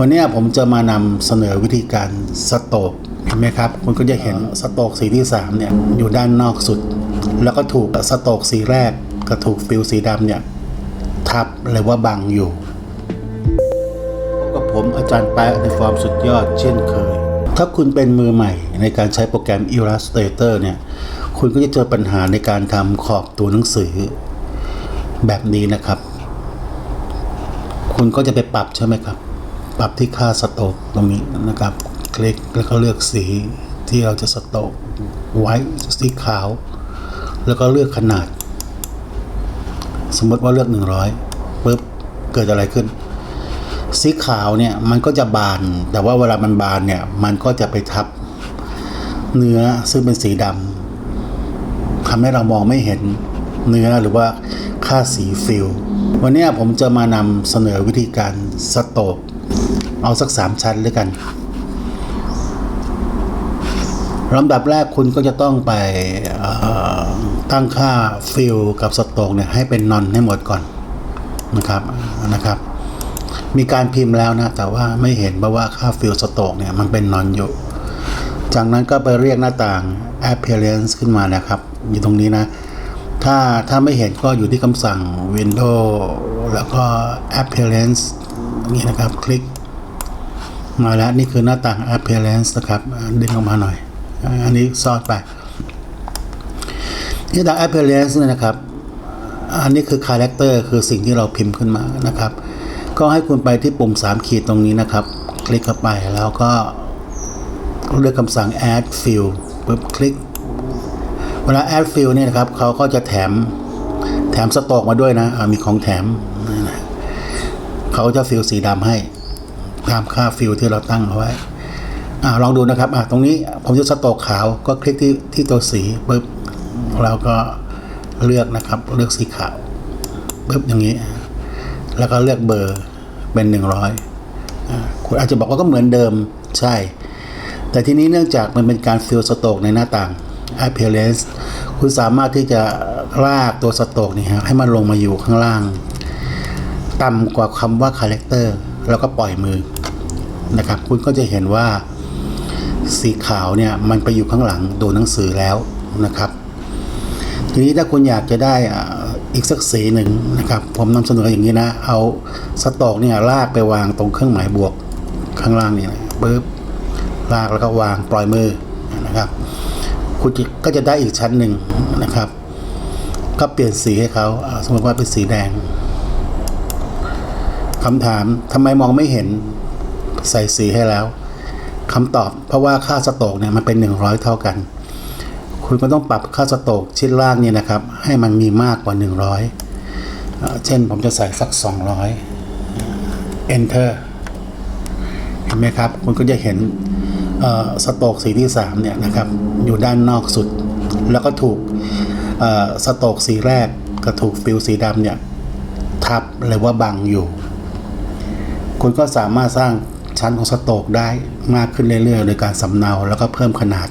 วันนี้ผมจะมานำเสนอวิธีการสโตกเห็นไหมครับคุณก็จะเห็นสโตกสีที่3เนี่ยอยู่ด้านนอกสุด แล้วก็ถูกสโตกสีแรกกับถูกฟิลสีดำเนี่ยทับหรือว่าบังอยู่กับผมอาจารย์แป๊ะในฟอร์มสุดยอดเช่นเคย ถ้าคุณเป็นมือใหม่ในการใช้โปรแกรม Illustrator เนี่ยคุณก็จะเจอปัญหาในการทำขอบตัวหนังสือ แบบนี้นะครับ คุณก็จะไปปรับใช่ไหมครับ ปรับที่ค่าสโตกตรงนี้นะครับ คลิกแล้วก็เลือกสีที่เราจะสโตกไว้สีขาว แล้วก็เลือกขนาด สมมติว่าเลือก 100ปุ๊บเกิดอะไรขึ้น สีขาวเนี่ยมันก็จะบาน แต่ว่าเวลามันบานเนี่ยมันก็จะไปทับเนื้อซึ่งเป็นสีดำทำให้เรามองไม่เห็นเนื้อหรือว่าค่าสีฟิลวันนี้ผมจะมานำเสนอวิธีการสโตก เอาสักสามชั้นด้วยกันลำดับแรกคุณก็จะต้องไปตั้งค่าฟิลกับสโตกเนี่ยให้เป็นนอนให้หมดก่อนนะครับนะครับ มีการพิมพ์แล้วนะ แต่ว่าไม่เห็นเพราะว่าค่าฟิลสโตกเนี่ยมันเป็นนอนอยู่ จากนั้นก็ไปเรียกหน้าต่าง appearance ขึ้นมานะครับอยู่ตรงนี้นะ ถ้าถ้าไม่เห็นก็อยู่ที่คำสั่ง window แล้วก็ appearance นี่นะครับ คลิก มาแล้วนี่คือหน้าต่าง appearance นะครับดึงออกมาหน่อย อันนี้ซอดไปที่ต่าง appearance เนี่ยนะครับ อันนี้คือ character คือสิ่งที่เราพิมพ์ขึ้นมานะครับ ก็ให้คุณไปที่ปุ่ม 3 ขีดตรงนี้นะครับ คลิกเข้าไปแล้วก็เลือกคำสั่ง add field ปุ๊บคลิก เวลา add field เนี่ยนะครับเขาก็จะแถมแถมสตอกมาด้วยนะมีของแถมเขาจะฟิลสีดำให้ ตามค่าฟิลที่เราตั้งเอาไว้อลองดูนะครับอตรงนี้ผมจะสต็อกขาวก็คลิกที่ที่ตัวสีปุ๊บแล้วก็เลือกนะครับเลือกสีขาวปุ๊บอย่างนี้ แล้วก็เลือกเบอร์เป็นหนึ่งร้อยคุณอาจจะบอกว่าก็เหมือนเดิมใช่ แต่ทีนี้เนื่องจากมันเป็นการฟิลสโตกในหน้าต่าง appearance คุณสามารถที่จะลากตัวสโตกนี่ครับให้มันลงมาอยู่ข้างล่าง ต่ำกว่าคำว่า character แล้วก็ปล่อยมือ นะครับ คุณก็จะเห็นว่าสีขาวเนี่ยมันไปอยู่ข้างหลังตัวหนังสือแล้วนะครับทีนี้ถ้าคุณอยากจะได้อีกสักสีหนึ่งนะครับ ผมนำเสนออย่างนี้นะ เอาสตอกเนี่ยลากไปวางตรงเครื่องหมายบวกข้างล่างนี่นะปึ๊บลากแล้วก็วางปล่อยมือนะครับ คุณก็จะได้อีกชั้นหนึ่งนะครับ ก็เปลี่ยนสีให้เขาสมมติว่าเป็นสีแดงคำถามทำไมมองไม่เห็น ใส่สีให้แล้วคำตอบเพราะว่าค่าสโตกเนี่ยมันเป็น 100 เท่ากัน คุณก็ต้องปรับค่าสโตกชิ้นล่างเนี่ยนะครับ ให้มันมีมากกว่า 100อ่าเช่นผมจะใส่สัก 200 enter เห็นไหมครับ คุณก็จะเห็นเอ่อสโตกสีที่ 3 เนี่ยนะครับ อยู่ด้านนอกสุด แล้วก็ถูกเอ่อสโตกสีแรกกับถูกฟิลสีดำเนี่ย ทับหรือว่าบังอยู่ คุณก็สามารถสร้าง ชั้นของสโตกได้มากขึ้นเรื่อยๆ โดยการสำเนาแล้วก็เพิ่มขนาด